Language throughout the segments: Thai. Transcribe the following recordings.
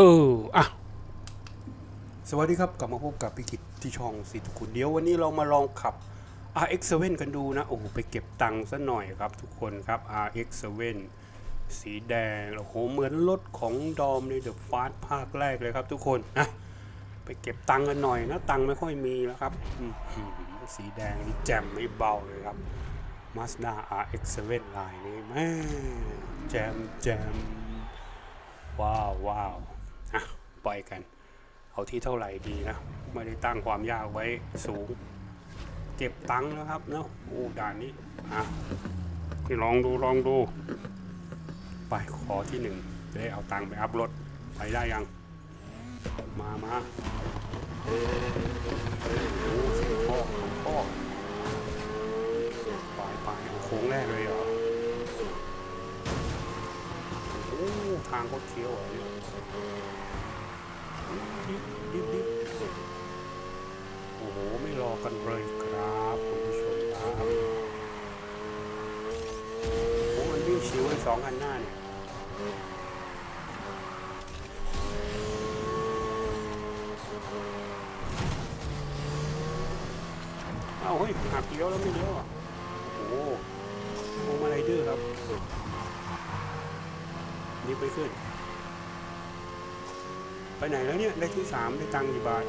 เอออะสวัสดีครับ กลับมาพบกับพี่กิตที่ช่องสิทุกคนเดี๋ยววันนี้เรามาลองขับ RX7 กันดูนะ โอ้โห ไปเก็บตังค์ซะหน่อยครับทุกคนครับ RX7 สีแดง โอ้โห เหมือนรถของดอมในเดอะฟาสภาคแรกเลยครับทุกคนนะ ไปเก็บตังค์กันหน่อยนะ ตังค์ไม่ค่อยมีแล้วครับ สีแดงนี่แจ่มไม่เบาเลยครับ Mazda RX7 ลายนี้แม่แจ่มแจ่มว้าวว้าว อะปล่อยกัน เอาที่เท่าไหร่ดีนะ ไม่ได้ตั้งความยากไว้สูง เก็บตังค์นะครับเนาะโอ้ด่านนี้อะลองดูลองดู ไปขอที่หนึ่งจะได้เอาตังค์ไปอัพรถไปได้ยัง มามาโอ้เสียงพ่อของพ่อไปไปโค้งแรกเลยเหรอ โคตรเคี้ยวอะเดิบดิบดิบโอ้โห ไม่รอกันเลยครับคุณผู้ชมครับโอ้มันวิ่งชิวไอ้สองคันหน้าเนี่ยเอ้าเฮ้ยหักเลี้ยวแล้วไม่เลี้ยวอะโอ้โหโอ้มาไรดื้อครับ นี่ไปขึ้น ไปไหนแล้วเนี่ย ได้ที่สามได้ตังค์กี่บาท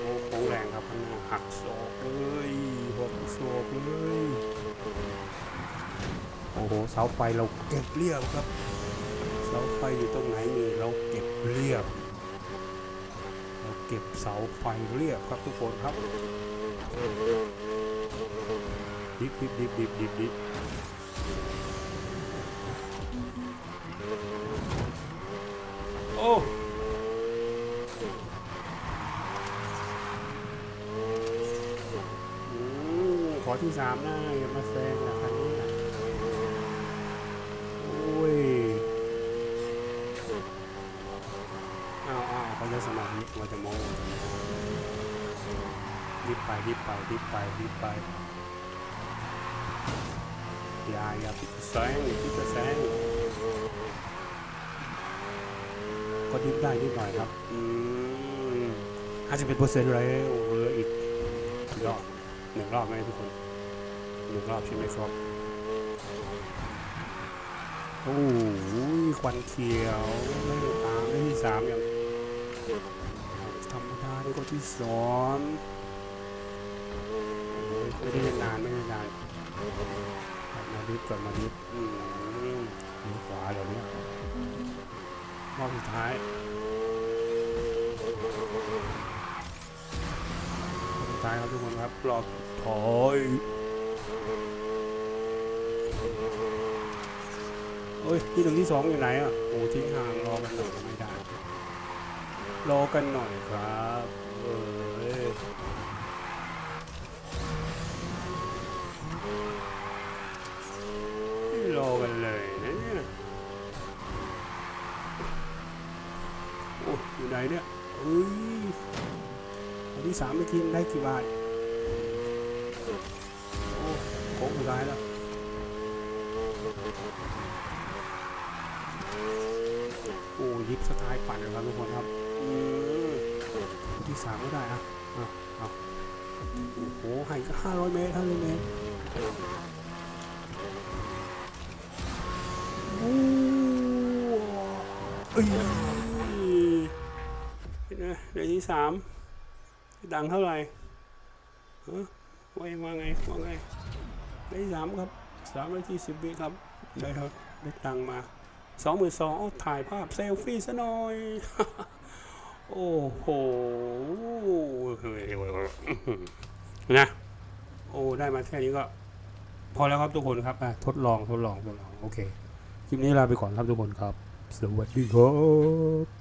โอ้โค้งแรงครับข้างหน้าหักศอกเลยหักศอกเลย โอ้โหเสาไฟเราเก็บเรียบครับ เสาไฟอยู่ตรงไหนนี่เราเก็บเรียบ เราเก็บเสาไฟเรียบครับทุกคนครับดิบดิบดิบดิบดิบดิบ โอ้ขอที่สามหนะอย่ามาแซงนะคันนี้นะโอ้ยอ้าวอ้าวเขาจะสมาธิมันจะโม้ดิบไปดิบไปดิบไปดิบไปอย่าอย่าพิดแซงอย่าพิดแซง ดิ้นได้นิดหน่อยครับอืมห้าสิบเอ็ดเปอร์เซ็นต์เลยโอ้โหเหลืออีกกี่รอบหนึ่งรอบไหมทุกคนหนึ่งรอบใช่ไหมครับโอ้โหควันเขียวไม่ได้ตามได้ที่สามอย่างธรรมดาได้ก็ที่สองโอ้โหไม่ได้นานไม่ได้นานกลับมาดิฟกลับมาดิฟอืมเลี้ยวขวาเดี๋ยวนี้ รอบสุดท้ายรอบสุดท้ายครับทุกคนครับรอบถอยเอ้ยที่หนึ่งที่สองอยู่ไหนอะโอ้ทิ้งห่างรอกันหน่อยไม่ได้รอกันหน่อยครับเอ้ยไม่รอกันเลยนะ อยู่ไหนเนี่ยเอ้ยอันที่สามไม่ทิ้งได้กี่บาทโอ้โค้งสุดท้ายแล้วโอ้ยิบสไตล์ปั่นเลยครับทุกคนครับที่สามก็ได้อะอะอะโอ้โหให้ก็ห้าร้อยเมตรห้าร้อยเมตรโอ้ย เห็นไดี๋ยวที่สามดังเท่าไหร่ฮะว่ายังว่าไงว่าไงได้สามครับสามร้อยยี่สิบวิครับ ได้เท่าได้ตังมาสองหมื่นสองถ่ายภาพเซลฟี่ซะหน่อย โอ้โหเฮ้ยนะโอ้ได้มาแค่นี้ก็ พอแล้วครับทุกคนครับอะทดลองทดลองทดลอง โอเค คลิปนี้ลาไปก่อนครับทุกคนครับ สวัสดีครับ